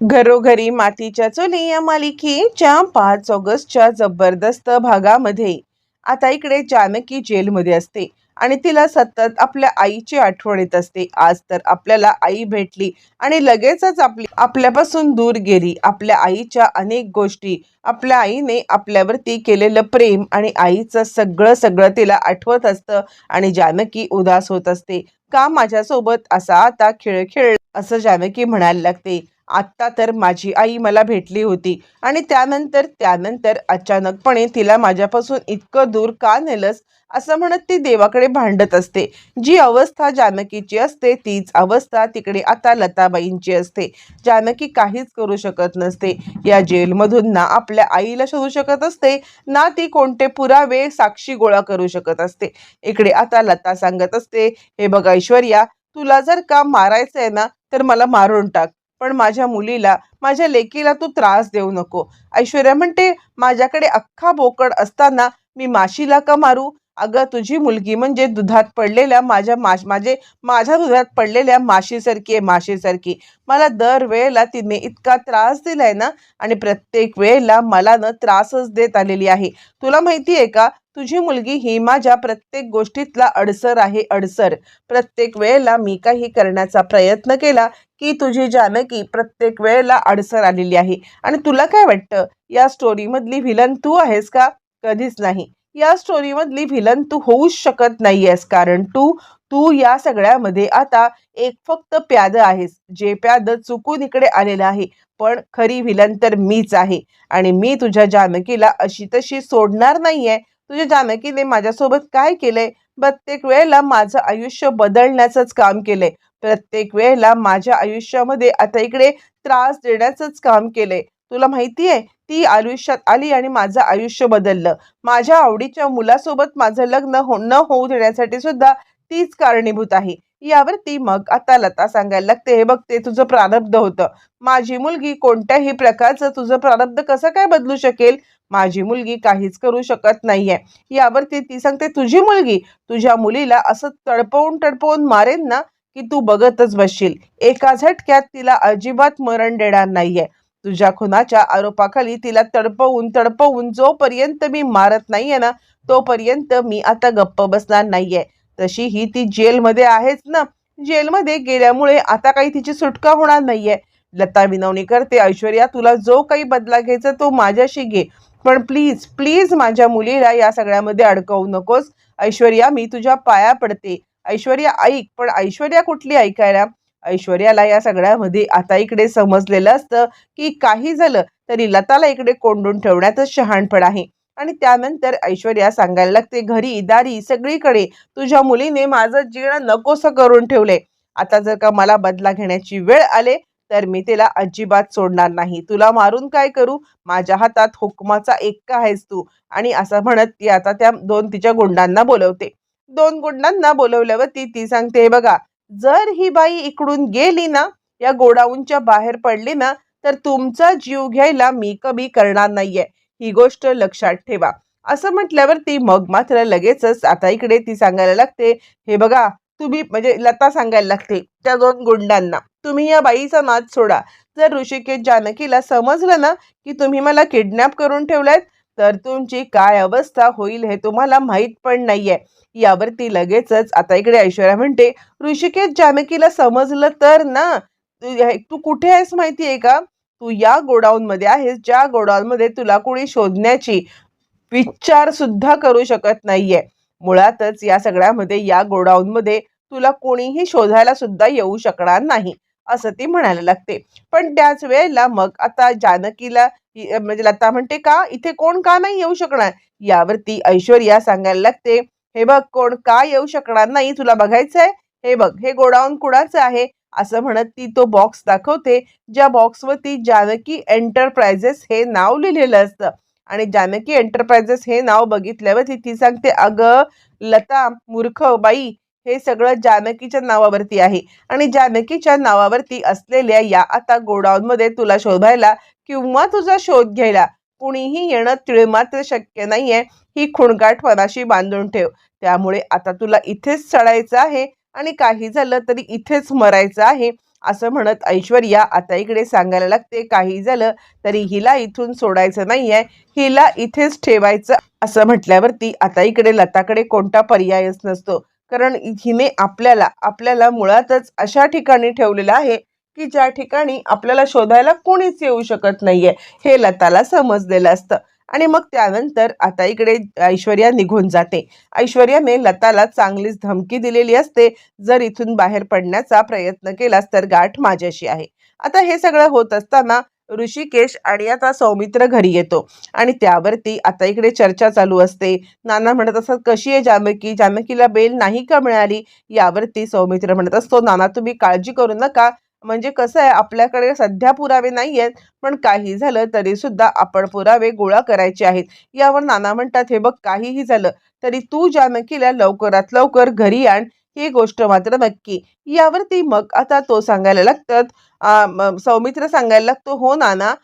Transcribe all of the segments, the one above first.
घरोघरी मातीच्या चुली या मालिकेच्या पाच ऑगस्टच्या जबरदस्त भागामध्ये. आता इकडे जानकी जेलमध्ये असते आणि तिला सतत आपल्या आईची आठवण येत असते. आज तर आपल्याला आई भेटली आणि लगेचच आपली आपल्यापासून दूर गेली. आपल्या आईच्या अनेक गोष्टी आपल्या आईने आपल्यावरती केलेलं प्रेम आणि आईचं सगळं सगळं तिला आठवत असतं आणि जानकी उदास होत असते. का माझ्यासोबत असा आता खेळ खेळ असं जानकी म्हणायला लागते. आत्ता तर माझी आई मला भेटली होती. आणि त्यानंतर त्यानंतर अचानकपणे तिला माझ्यापासून इतकं दूर का नेलंस? असं म्हणत ती देवाकडे भांडत असते. जी अवस्था जानकीची असते तीच अवस्था तिकडे आता लताबाईंची असते. जानकी काहीच करू शकत नसते. या जेलमधून ना आपल्या आईला शोधू शकत असते ना ती कोणते पुरावे साक्षी गोळा करू शकत असते. इकडे आता लता सांगत असते हे बघ ऐश्वर्या तुला जर का मारायचं आहे ना तर मला मारून टाक. पण माझ्या मुलीला माझ्या लेकीला तू त्रास देऊ नको. ऐश्वर्या म्हणते माझ्याकडे अख्खा बोकड असताना मी माशीला का मारू? अगं तुझी मुलगी म्हणजे दुधात पडलेल्या माझ्या माश माझे माझ्या दुधात पडलेल्या माशीसारखी आहे माशीसारखी. मला दर वेळेला तिने इतका त्रास दिलाय ना आणि प्रत्येक वेळेला मला न त्रासच देत आलेली आहे. तुला माहिती आहे का तुझी मुलगी ही माझ्या प्रत्येक गोष्टीतला अडसर आहे अडसर. प्रत्येक वेळेला मी काही करण्याचा प्रयत्न केला की तुझी जानकी प्रत्येक वेळेला अडसर आलेली आहे. आणि तुला काय वाटतं? या स्टोरीमधली व्हिलन तू आहेस का? कधीच नाही. या स्टोरीमधली व्हिलन तू होऊच शकत नाहीयेस. कारण तू तू या सगळ्यामध्ये आता एक फक्त प्याद आहेस. जे प्याद चुकून इकडे आलेलं आहे. पण खरी व्हिलन तर मीच आहे. आणि मी तुझ्या जानकीला अशी तशी सोडणार नाहीये. तुझ्या जानकीने माझ्यासोबत काय केलंय प्रत्येक वेळेला माझं आयुष्य बदलण्याचंच काम केलंय प्रत्येक वेळेला माझ्या आयुष्यामध्ये आता इकडे त्रास देण्याचंच काम केलंय तुला माहिती आहे ती आयुष्यात आली आणि माझं आयुष्य बदललं. माझ्या आवडीच्या मुलासोबत माझं लग्न हो न होऊ देण्यासाठी सुद्धा तीच कारणीभूत आहे. यावरती मग आता लता सांगायला लागते हे बघ ते तुझं प्रारब्ध होतं. माझी मुलगी कोणत्याही प्रकारचं तुझं प्रारब्ध कसं काय बदलू शकेल? माझी मुलगी काहीच करू शकत नाहीये. यावरती ती सांगते तुझी मुलगी तुझ्या मुलीला असं तडपवून तडपवून मारेन ना की तू बघतच बसशील. एका झटक्यात तिला अजिबात मरण देणार नाहीये. तुझ्या खुनाच्या आरोपाखाली तिला तडपवून तडपवून जोपर्यंत मी मारत नाहीये ना तोपर्यंत मी आता गप्प बसणार नाहीये. तशी ही ती जेलमध्ये आहेच ना. जेलमध्ये गेल्यामुळे आता काही तिची सुटका होणार नाहीये. लता विनवणी करते ऐश्वर्या तुला जो काही बदला घ्यायचा तो माझ्याशी घे. पण प्लीज प्लीज माझ्या मुलीला या सगळ्यामध्ये अडकवू नकोस. ऐश्वर्या मी तुझ्या पाया पडते. ऐश्वर्या ऐक पण ऐश्वर्या कुठली ऐकायला? ऐश्वर्याला या सगळ्यामध्ये आता इकडे समजलेलं असतं की काही झालं तरी लताला इकडे कोंडून ठेवण्यातच शहाणपण आहे. आणि त्यानंतर ऐश्वर्या सांगायला लागते घरी दारी सगळीकडे. तुझ्या मुलीने माझं जीर्ण नकोसं करून ठेवले. आता जर का मला बदला घेण्याची वेळ आले तर मी तिला अजिबात सोडणार नाही. तुला मारून काय करू? माझ्या हातात हुकमाचा एक्का आहेस तू. आणि असं म्हणत ती आता त्या दोन तिच्या गुंडांना बोलवते. दोन गुंडांना बोलवल्यावर ती ती सांगते "हे बघा जर ही बाई इकडून गेली ना या गोडाऊनच्या बाहेर पडली ना तर तुमचा जीव घ्यायला मी कमी करणार नाहीये. ही गोष्ट लक्षात ठेवा. असं म्हटल्यावर ती मग मात्र लगेचच आता इकडे ती सांगायला लागते हे बघा तुम्ही म्हणजे लता सांगायला लागते त्या दोन गुंडांना. तुम्ही या बाईचा नाद सोडा. जर ऋषिकेश जानकीला समजलं ना की तुम्ही मला किडनॅप करून ठेवलायत तर तुमची काय अवस्था होईल हे तुम्हाला माहीत पण नाहीये. यावरती लगेचच आता इकडे ऐश्वर्या म्हणते ऋषिकेश जानकीला समजलं तर ना तू तू कुठे आहेस माहिती आहे का? तू या गोडाऊन मध्ये आहेस ज्या गोडाऊन मध्ये तुला कोणी शोधण्याची विचार सुद्धा करू शकत नाहीये. मुळातच या सगळ्यामध्ये या गोडाऊन मध्ये तुला कोणीही शोधायला सुद्धा येऊ शकणार नाही. असं ती म्हणायला लागते. पण त्याच वेळेला मग आता जानकीला म्हणजे लता म्हणते का? इथे कोण का नाही येऊ शकणार? यावरती ऐश्वर्या सांगायला लागते हे बघ कोण का येऊ शकणार नाही? तुला बघायचंय? हे बघ हे गोडाऊन कुणाचं आहे? असं म्हणत ती तो बॉक्स दाखवते ज्या बॉक्सवरती जानकी एंटरप्राइजेस हे नाव लिहिलेलं असतं. आणि जानकी एंटरप्राइजेस हे नाव बघितल्यावरती ती सांगते अगं लता मूर्ख बाई हे सगळं जानकीच्या नावावरती आहे. आणि जानकीच्या नावावरती असलेल्या या आता गोडाऊनमध्ये तुला शोधायला किंवा तुझा शोध घ्यायला कुणीही येणं तिळमात्र शक्य नाहीये. ही खुणगाठ मनाशी बांधून ठेव. त्यामुळे आता तुला इथेच चढायचं आहे आणि काही झालं तरी इथेच मरायचं आहे असं म्हणत ऐश्वर्या आता इकडे सांगायला लागते. काही झालं तरी हिला इथून सोडायचं नाहीये. हिला इथेच ठेवायचं असं म्हटल्यावरती आता इकडे लताकडे कोणता पर्यायच नसतो. कारण हिने आपल्याला आपल्याला मुळातच अशा ठिकाणी ठेवलेलं आहे की ज्या ठिकाणी आपल्याला शोधायला कोणीच येऊ शकत नाहीये हे लताला समजलेलं असतं. आणि मग त्यानंतर आता इकडे ऐश्वर्या निघून जाते. ऐश्वर्याने लताला चांगलीच धमकी दिलेली असते. जर इथून बाहेर पडण्याचा प्रयत्न केलास तर गाठ माझ्याशी आहे. आता हे सगळं होत असताना ऋषिकेश आणि आता सौमित्र घरी येतो. आणि त्यावरती आता इकडे चर्चा चालू असते. नाना म्हणत असतात कशी आहे जानकी जानकीला बेल नाही का मिळाली? यावरती सौमित्र म्हणत असतो नाना तुम्ही काळजी करू नका. म्हणजे कसं आहे आपल्याकडे सध्या पुरावे नाही आहेत पण काही झालं तरी सुद्धा आपण पुरावे गोळा करायचे आहेत. यावर नाना म्हणतात हे बघ काहीही झालं तरी तू जानकीला लवकरात लवकर घरी आण. ही गोष्ट मात्र नक्की. यावरती मग आता तो सांगायला लागतात सौमित्र सांगायला लागतो हो नाना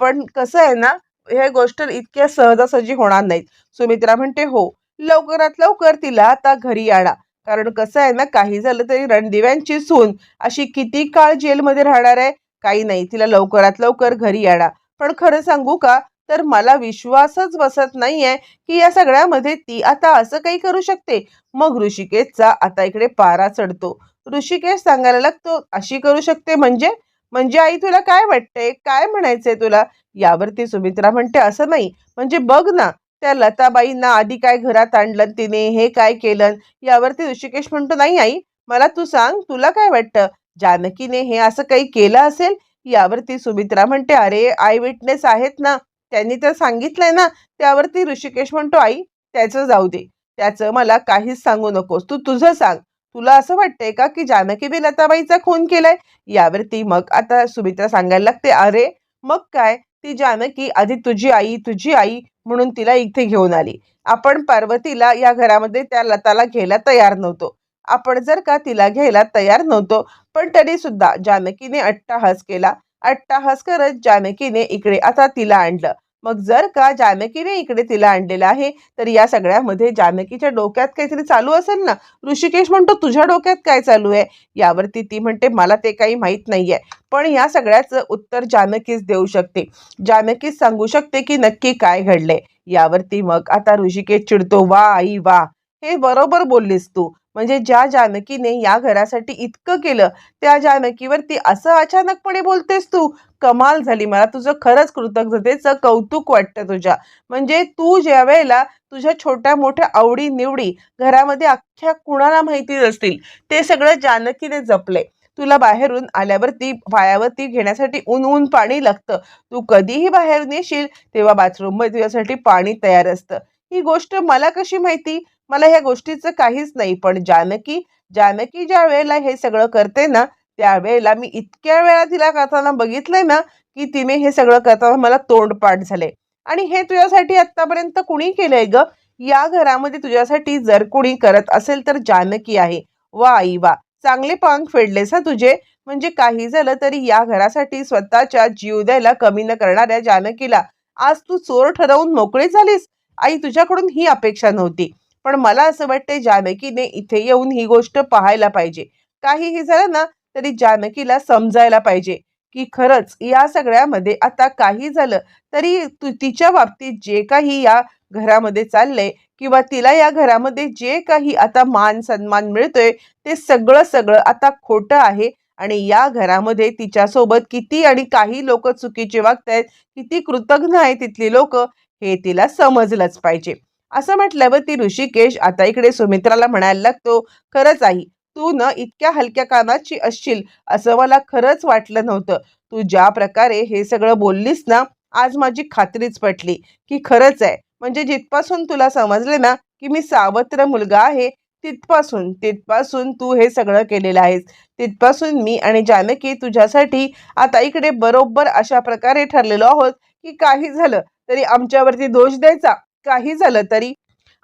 पण कसं आहे ना हे गोष्ट इतक्या सहजासहजी होणार नाहीत. सुमित्रा म्हणते हो लवकरात लवकर तिला आता घरी आणा. कारण कसं आहे ना काही झालं तरी रणदिव्यांची सून अशी किती काळ जेलमध्ये राहणार आहे? काही नाही तिला लवकरात लवकर घरी आणा. पण खरं सांगू का तर मला विश्वासच बसत नाहीये की या सगळ्यामध्ये ती आता असं काही करू शकते. मग ऋषिकेशचा आता इकडे पारा चढतो. ऋषिकेश सांगायला लागतो अशी करू शकते म्हणजे? म्हणजे आई तुला काय वाटतंय? काय म्हणायचंय तुला? यावरती सुमित्रा म्हणते असं नाही. म्हणजे बघ ना त्या लताबाईंना आधी काय घरात आणलं तिने हे काय केलं? यावरती ऋषिकेश म्हणतो नाही आई मला तू सांग तुला काय वाटतं? जानकीने हे असं काही केलं असेल? यावरती सुमित्रा म्हणते अरे आय विटनेस आहेत ना. त्यांनी तर सांगितलंय ना त्यावरती ऋषिकेश म्हणतो आई त्याचं जाऊ दे. त्याचं मला काहीच सांगू नकोस. तू तुझं सांग. तुला असं वाटतंय का की जानकीने लताबाईचा खून केलाय? यावरती मग आता सुमित्रा सांगायला लागते अरे मग काय? ती जानकी आधी तुझी आई तुझी आई म्हणून तिला इथे घेऊन आली. आपण पार्वतीला या घरामध्ये त्या लताला घ्यायला तयार नव्हतो. आपण जर का तिला घ्यायला तयार नव्हतो पण तरी सुद्धा जानकीने अट्टाहास केला. अट्टाहास करत जानकीने इकडे आता तिला आणलं. मग जर का जानकीने इकडे तिला आणलेलं आहे तर या सगळ्यामध्ये जानकीच्या डोक्यात काहीतरी चालू असेल ना? ऋषिकेश म्हणतो तुझ्या डोक्यात काय चालू आहे? यावरती ती म्हणते मला ते काही माहीत नाहीये. पण या सगळ्याचं उत्तर जानकीच देऊ शकते. जानकीच सांगू शकते की नक्की काय घडले यावरती मग आता ऋषिकेश चिडतो वा आई वा. हे बरोबर बोललीस तू. म्हणजे ज्या जानकीने या घरासाठी इतकं केलं त्या जानकीवरती असं अचानकपणे बोलतेस तू? कमाल झाली मला तुझं खरंच कृतज्ञतेचं कौतुक वाटतं तुझ्या. म्हणजे तू ज्या वेळेला तुझ्या छोट्या मोठ्या आवडी निवडी घरामध्ये अख्ख्या कुणाला माहिती असतील ते सगळं जानकीने जपले. तुला बाहेरून आल्यावरती पायावरती घेण्यासाठी ऊन ऊन पाणी लागतं. तू कधीही बाहेरून येशील तेव्हा बाथरूममध्ये तुझ्यासाठी पाणी तयार असतं. ही गोष्ट मला कशी माहिती? मला ह्या गोष्टीचं काहीच नाही पण जानकी जानकी ज्या वेळेला हे सगळं करते ना त्यावेळेला मी इतक्या वेळा तिला करताना बघितलंय ना की तिने हे सगळं करताना मला तोंडपाठ झाले. आणि हे तुझ्यासाठी आतापर्यंत कुणी केलंय ग? या घरामध्ये तुझ्यासाठी जर कुणी करत असेल तर जानकी आहे. वा आई वा चांगले पांग फेडलेस हा तुझे. म्हणजे काही झालं तरी या घरासाठी स्वतःच्या जीव द्यायला कमी न करणाऱ्या जानकीला आज तू चोर ठरवून मोकळी झालीस? आई तुझ्याकडून ही अपेक्षा नव्हती. पण मला असं वाटतंय जानकीने इथे येऊन ही गोष्ट पाहायला पाहिजे. काहीही झालं ना तरी जानकीला समजायला पाहिजे की खरंच या सगळ्यामध्ये आता काही झालं तरी तिच्या बाबतीत जे काही या घरामध्ये चाललंय किंवा तिला या घरामध्ये जे काही आता मान सन्मान मिळतोय ते सगळं सगळं आता खोटं आहे आणि या घरामध्ये तिच्यासोबत किती आणि काही लोक चुकीचे वागतायत किती कृतज्ञ आहे तिथली लोक हे तिला समजलंच पाहिजे. असं म्हटल्यावर ती ऋषिकेश आता इकडे सुमित्राला म्हणायला लागतो खरंच आई तू न इतक्या हलक्या कानाची असशील असं मला खरंच वाटलं नव्हतं. तू ज्या प्रकारे हे सगळं बोललीस ना आज माझी खात्रीच पटली की खरंच आहे. म्हणजे जिथपासून तुला समजले ना की मी सावत्र मुलगा आहे तिथपासून तिथपासून तू हे सगळं केलेलं आहेस. तिथपासून मी आणि जानकी तुझ्यासाठी आता इकडे बरोबर अशा प्रकारे ठरलेलो आहोत की काही झालं तरी आमच्यावरती दोष द्यायचा. काही झालं तरी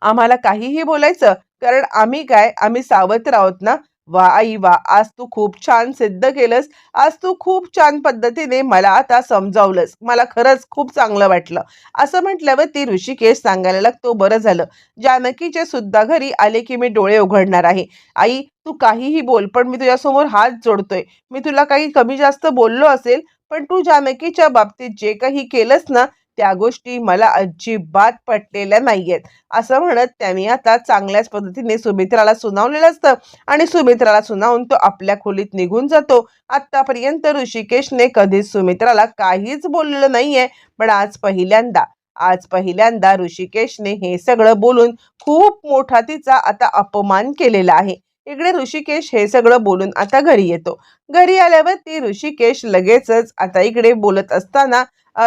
आम्हाला काहीही बोलायचं. कारण आम्ही काय? आम्ही सावत्र आहोत ना? वा आई वा आज तू खूप छान सिद्ध केलंस. आज तू खूप छान पद्धतीने मला आता समजावलंस. मला खरंच खूप चांगलं वाटलं. असं म्हटल्यावर ती ऋषिकेश सांगायला लागतो बरं झालं. जानकीचे सुद्धा घरी आले की मी डोळे उघडणार आहे. आई तू काहीही बोल पण मी तुझ्यासमोर हात जोडतोय. मी तुला काही कमी जास्त बोललो असेल पण तू जानकीच्या बाबतीत जे काही केलंस ना त्या गोष्टी मला अजिबात पटलेल्या नाहीयेत. असं म्हणत त्यांनी आता चांगल्याच पद्धतीने सुमित्राला सुनावलेलं असतं. आणि सुमित्राला सुनावून तो आपल्या खोलीत निघून जातो. आतापर्यंत ऋषिकेशने कधीच सुमित्राला काहीच बोललेलं नाहीये. पण आज पहिल्यांदा आज पहिल्यांदा ऋषिकेशने हे सगळं बोलून खूप मोठा तिचा आता अपमान केलेला आहे. इकडे ऋषिकेश हे सगळं बोलून आता घरी येतो. घरी आल्यावर ती ऋषिकेश लगेचच आता इकडे बोलत असताना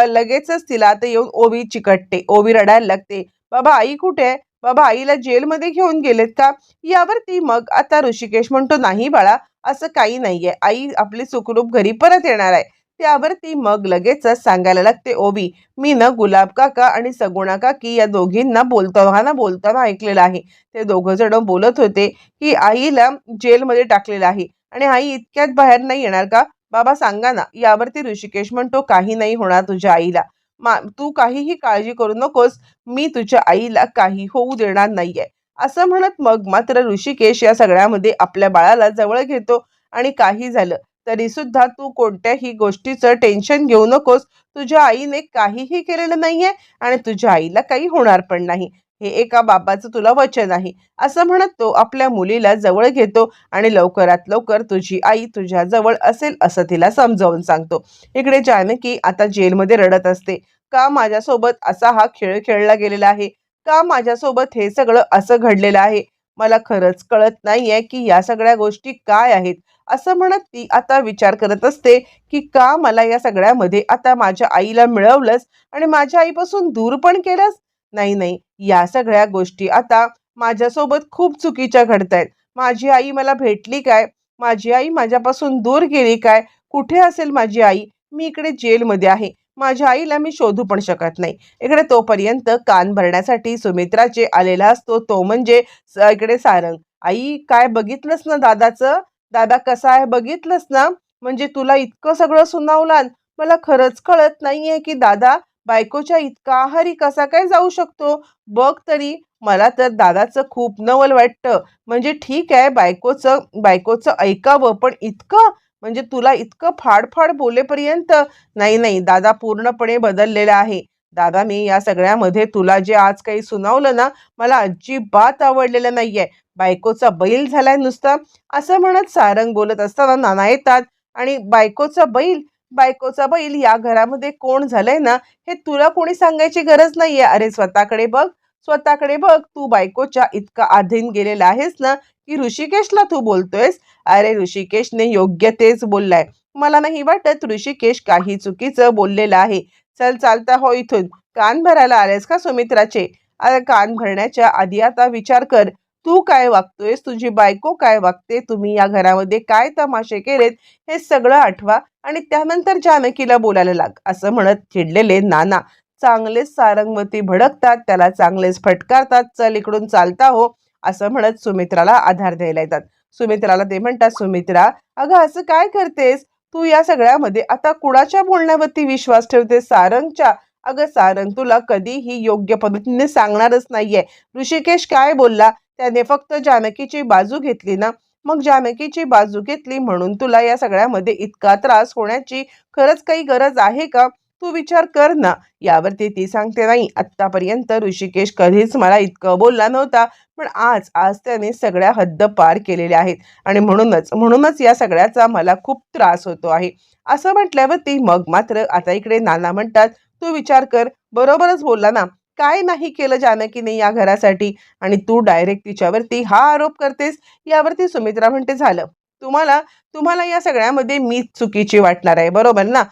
लगेचच तिला आता येऊन ओवी चिकटते ओवी रडायला लागते. बाबा आई कुठे आहे? बाबा आईला जेलमध्ये घेऊन गेलेत का? यावरती मग आता ऋषिकेश म्हणतो नाही बाळा असं काही नाहीये. आई आपली सुखरूप घरी परत येणार आहे. त्यावरती मग लगेचच सांगायला लागते ओबी मी ना गुलाब काका आणि सगुणा काकी या दोघींना बोलताना बोलताना ऐकलेलं आहे. ते दोघं जण बोलत होते की आईला जेलमध्ये टाकलेलं आहे. आणि आई इतक्यात बाहेर नाही येणार का? बाबा सांगा ना यावरती ऋषिकेश म्हणतो काही नाही होणार तुझ्या आईला. मा तू काहीही काळजी करू नकोस. मी तुझ्या आईला काही होऊ देणार नाहीये. असं म्हणत मग मात्र ऋषिकेश या सगळ्यामध्ये आपल्या बाळाला जवळ घेतो आणि काही झालं. तरी सुद्धा तू कोणत्याही गोष्टीचं टेन्शन घेऊ नकोस. तुझ्या आईने काहीही केलेलं नाहीये आणि तुझ्या आईला काही होणार पण नाही. हे एका बाबाचं तुला वचन आहे. असं म्हणत तो आपल्या मुलीला जवळ घेतो आणि लवकरात लवकर तुझी आई तुझ्या जवळ असेल असं तिला समजावून सांगतो. इकडे जानकी आता जेलमध्ये रडत असते. का माझ्यासोबत असा हा खेळ खेळला गेलेला आहे? का माझ्यासोबत हे सगळं असं घडलेलं आहे? मला खरंच कळत नाहीये की या सगळ्या गोष्टी काय आहेत. असं म्हणत ती आता विचार करत असते की का मला या सगळ्यामध्ये आता माझ्या आईला मिळवलंस आणि माझ्या आईपासून दूर पण केलंस? नाही नाही. या सगळ्या गोष्टी आता माझ्यासोबत खूप चुकीच्या घडतायत. माझी आई मला भेटली काय? माझी आई माझ्यापासून दूर गेली काय? कुठे असेल माझी आई? मी इकडे जेलमध्ये आहे. माझ्या आईला मी शोधू पण शकत नाही. इकडे तोपर्यंत कान भरण्यासाठी सुमित्राचे आलेला असतो तो म्हणजे स- इकडे सारंग. आई काय बघितलंस ना दादाचं? दादा कसा आहे? बघितलंस ना? म्हणजे तुला इतकं सगळं सुनावलं. मला खरंच कळत नाहीये की दादा बायकोच्या इतका आहारी कसा काय जाऊ शकतो? बघ तरी. मला तर दादाचं खूप नवल वाटतं. म्हणजे ठीक आहे बायकोचं बायकोचं ऐकावं पण इतकं म्हणजे तुला इतकं फाडफाड बोलेपर्यंत नाही नाही दादा पूर्णपणे बदललेला आहे. दादा मी या सगळ्यामध्ये तुला जे आज काही सुनावलं ना मला अजिबात आवडलेलं नाहीये. बायकोचा बैल झालाय नुसता. असं म्हणत सारंग बोलत असताना नाना येतात आणि बायकोचा बैल? बायकोचा बैल या घरामध्ये कोण झालंय ना हे तुला कोणी सांगायची गरज नाहीये. अरे स्वतःकडे बघ स्वतःकडे बघ. तू बायकोच्या इतका आधीन गेलेला आहेस ना की ऋषिकेशला तू बोलतोयस? अरे ऋषिकेशने योग्य तेच बोललाय. मला नाही वाटत ऋषिकेश काही चुकीचं बोललेलं आहे. चल चालता हो इथून. कान भरायला आलेस का सुमित्राचे? अरे कान भरण्याच्या आधी आता विचार कर. तू काय वागतोयस? तुझी बायको काय वागते? तुम्ही या घरामध्ये काय तमाशे केलेत? हे सगळं आठवा आणि त्यानंतर जानकीला बोलायला लाग. असं म्हणत चिडलेले नाना. चांगलेच सारंगवती भडकतात त्याला चांगलेच फटकारतात. चल इकडून चालता हो. असं म्हणत सुमित्राला आधार द्यायला येतात. सुमित्राला ते म्हणतात सुमित्रा अगं असं काय करतेस? तू या सगळ्यामध्ये आता कुणाच्या बोलण्यावरती विश्वास ठेवते सारंगच्या. अगं सारंग तुला कधीही योग्य पद्धतीने सांगणारच नाहीये. ऋषिकेश काय बोलला? त्याने फक्त जानकीची बाजू घेतली ना? मग जानकीची बाजू घेतली म्हणून तुला या सगळ्यामध्ये इतका त्रास होण्याची खरंच काही गरज आहे का? तू विचार कर ना. यावरती ती सांगते नाही आत्तापर्यंत ऋषिकेश कधीच मला इतकं बोलला नव्हता पण आज आज त्याने सगळ्या हद्द पार केलेल्या आहेत आणि म्हणूनच म्हणूनच या सगळ्याचा मला खूप त्रास होतो आहे. असं म्हटल्यावरती मग मात्र आता इकडे नाना म्हणतात तू विचार कर बरोबरच बोलला ना. काय नाही केलं जानकीने या घरासाठी? आणि तू डायरेक्ट तिच्यावरती हा आरोप करतेस? यावरती सुमित्रा म्हणते झालं. तुम्हाला तुम्हाला या सगळ्यामध्ये मीच चुकीची वाटणार आहे बरोबर ना?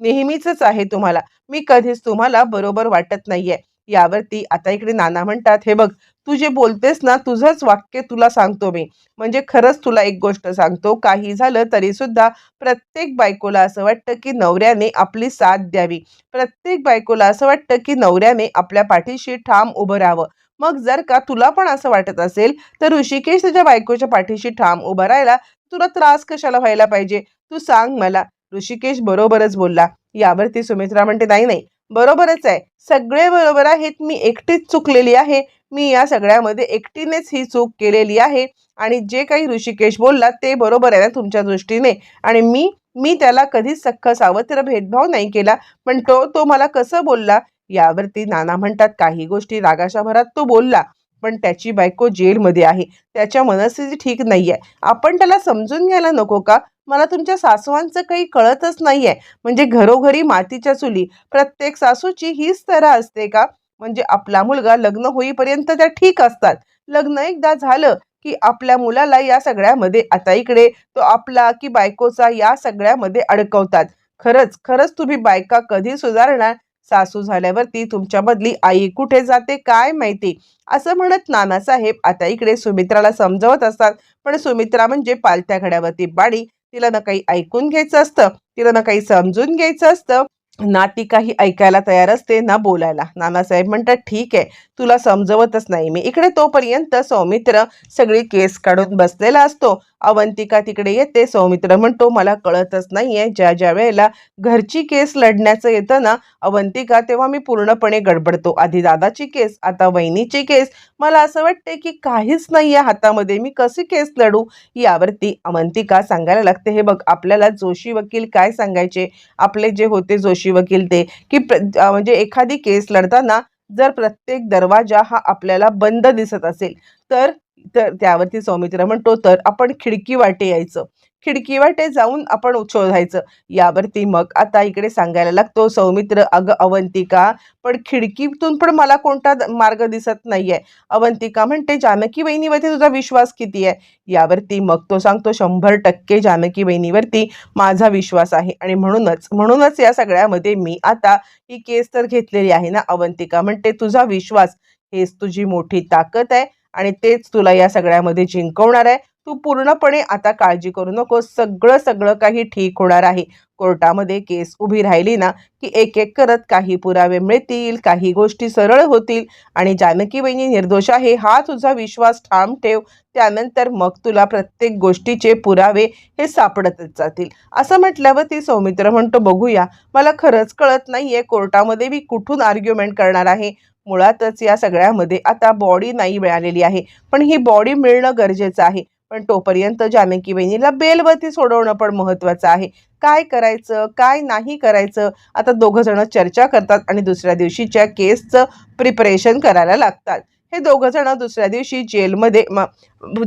नेहमीच आहे तुम्हाला. मी कधीच तुम्हाला बरोबर वाटत नाहीये. यावरती आता इकडे नाना म्हणतात हे बघ तू जे बोलतेस ना तुझंच वाक्य तुला सांगतो मी. म्हणजे खरंच तुला एक गोष्ट सांगतो काही झालं तरी सुद्धा प्रत्येक बायकोला असं वाटतं की नवऱ्याने आपली साथ द्यावी. प्रत्येक बायकोला असं वाटतं की नवऱ्याने आपल्या पाठीशी ठाम उभं राहावं. मग जर का तुला पण असं वाटत असेल तर ऋषिकेश तुझ्या बायकोच्या पाठीशी ठाम उभा राहायला तुला त्रास कशाला व्हायला पाहिजे? तू सांग मला. ऋषिकेश बरोबरच बोलला. यावरती सुमित्रा म्हणते नाही नाही बरोबरच आहे. सगळे बरोबर आहेत. मी एकटीच चुकलेली आहे. मी या सगळ्यामध्ये एकटीनेच ही चूक केलेली आहे. आणि जे काही ऋषिकेश बोलला ते बरोबर आहे ना तुमच्या दृष्टीने. आणि मी मी त्याला कधीच सख्ख सावत्र भेदभाव नाही केला. पण तो तो मला कसं बोलला? यावरती नाना म्हणतात काही गोष्टी रागाच्या भरात तो बोलला. पण त्याची बायको जेलमध्ये आहे. त्याच्या मनस्थिती ठीक नाही आहे आपण त्याला समजून घ्यायला नको का? मला तुमच्या सासवांचं काही कळतच नाही आहे म्हणजे घरोघरी मातीच्या चुली. प्रत्येक सासूची हीच तऱ्हा असते का? म्हणजे आपला मुलगा लग्न होईपर्यंत त्या ठीक असतात. लग्न एकदा झालं की आपल्या मुलाला या सगळ्यामध्ये आता इकडे तो आपला की बायकोचा या सगळ्यामध्ये अडकवतात. खरंच खरंच तुम्ही बायका कधी सुधारणार? सासू झाल्यावरती तुमच्यामधली आई कुठे जाते काय माहिती? असं म्हणत नानासाहेब आता इकडे सुमित्राला समजवत असतात. पण सुमित्रा म्हणजे पालत्या घड्यावरती बाडी. तिला ना काही ऐकून घ्यायचं असतं तिला ना काही समजून घ्यायचं असतं. ना ती काही ऐकायला तयार असते ना बोलायला. नानासाहेब म्हणतात ठीक आहे तुला समजवतच नाही मी. इकडे तोपर्यंत सौमित्र सगळी केस काढून बसलेला असतो. अवंतिका तिकडे येते. सौमित्र म्हणतो मला कळतच नाहीये. ज्या ज्या वेळेला घरची केस लढण्याचं येतं ना अवंतिका तेव्हा मी पूर्णपणे गडबडतो. आधी दादाची केस आता वहिनीची केस. मला असं वाटते की काहीच नाही आहे हातामध्ये. मी कशी केस लढू? यावरती अवंतिका सांगायला लागते हे बघ आपल्याला जोशी वकील काय सांगायचे? आपले जे होते जोशी वकील ते की प्र- म्हणजे एखादी केस लढताना जर प्रत्येक दरवाजा हा आपल्याला बंद दिसत असेल तर तर त्यावरती सौमित्र म्हणतो तर आपण खिडकी वाटे यायचं. खिडकी वाटे जाऊन आपण शोधायचं. यावरती मग आता इकडे सांगायला लागतो सौमित्र अगं अवंतिका पण खिडकीतून पण मला कोणता द- मार्ग दिसत नाहीये. अवंतिका म्हणते जानकी बहिणीवरती तुझा विश्वास किती आहे? यावरती मग तो सांगतो शंभर टक्के जानकी बहिणीवरती माझा विश्वास आहे. आणि म्हणूनच म्हणूनच या सगळ्यामध्ये मी आता ही केस तर घेतलेली आहे ना अवंतिका म्हणते तुझा विश्वास हेच तुझी मोठी ताकद आहे. आणि तेच तुला या सगळ्यामध्ये जिंकवणार आहे. तू पूर्णपणे आता काळजी करू नको सगळं सगळं काही ठीक होणार आहे. कोर्टामध्ये केस उभी राहिली ना की एक एक करत काही पुरावे मिळतील काही गोष्टी सरळ होतील. आणि जानकी बहिणी निर्दोष आहे हा तुझा विश्वास ठाम ठेव. त्यानंतर मग तुला प्रत्येक गोष्टीचे पुरावे हे सापडतच जातील. असं म्हटल्यावर ती सौमित्र म्हणतो बघूया. मला खरंच कळत नाहीये कोर्टामध्ये मी कुठून आर्ग्युमेंट करणार आहे? मुळातच या सगळ्यामध्ये आता बॉडी नाही मिळालेली आहे. पण ही बॉडी मिळणं गरजेचं आहे. पण तोपर्यंत जानकी बहिणीला बेलवरती सोडवणं पण महत्त्वाचं आहे. काय करायचं काय नाही करायचं आता दोघं जण चर्चा करतात आणि दुसऱ्या दिवशीच्या केसचं प्रिपरेशन करायला लागतात. हे दोघं जण दुसऱ्या दिवशी जेलमध्ये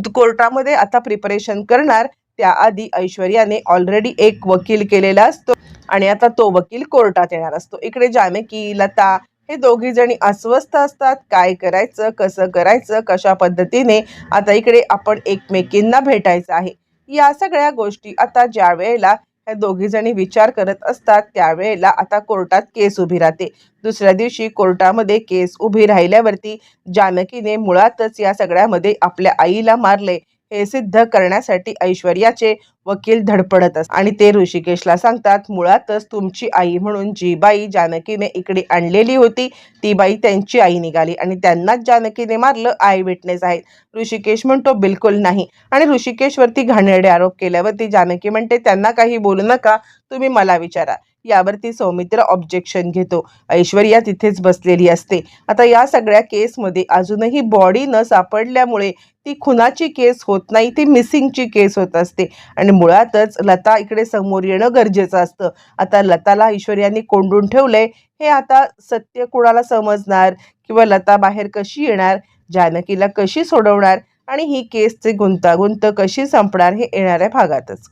कोर्टामध्ये आता प्रिपरेशन करणार. त्याआधी ऐश्वर्याने ऑलरेडी एक वकील केलेला असतो आणि आता तो वकील कोर्टात येणार असतो. इकडे जामेकी लता हे दोघी जणी अस्वस्थ असतात. काय करायचं? कसं करायचं? कशा पद्धतीने? आता इकडे आपण एकमेकींना भेटायचं आहे. या सगळ्या गोष्टी आता ज्या वेळेला ह्या दोघी जणी विचार करत असतात त्यावेळेला आता कोर्टात केस उभी राहते. दुसऱ्या दिवशी कोर्टामध्ये केस उभी राहिल्यावरती जानकीने मुळातच या सगळ्यामध्ये आपल्या आईला मारले. हे सिद्ध करण्यासाठी ऐश्वर्याचे वकील धडपडत असतात. आणि ते ऋषिकेशला सांगतात मुळातच तुमची आई म्हणून जी बाई जानकीने इकडे आणलेली होती ती बाई त्यांची आई निघाली आणि त्यांनाच जानकीने मारलं आय विटनेस आहेत. ऋषिकेश म्हणतो बिलकुल नाही. आणि ऋषिकेशवरती घाणेरडे आरोप केल्यावरती जानकी म्हणते त्यांना काही बोलू नका तुम्ही मला विचारा. यावरती सौमित्र ऑब्जेक्शन घेतो. ऐश्वर्या तिथेच बसलेली असते. आता या सगळ्या केसमध्ये अजूनही बॉडी न सापडल्यामुळे ती खुनाची केस होत नाही ती मिसिंगची केस होत असते. आणि मुळातच लता इकडे समोर येणं गरजेचं असतं. आता लताला ऐश्वर्याने कोंडून ठेवलंय. हे आता सत्य कुणाला समजणार? किंवा लता बाहेर कशी येणार? जानकीला कशी सोडवणार? आणि ही केसची गुंतागुंत कशी संपणार? हे येणाऱ्या भागातच.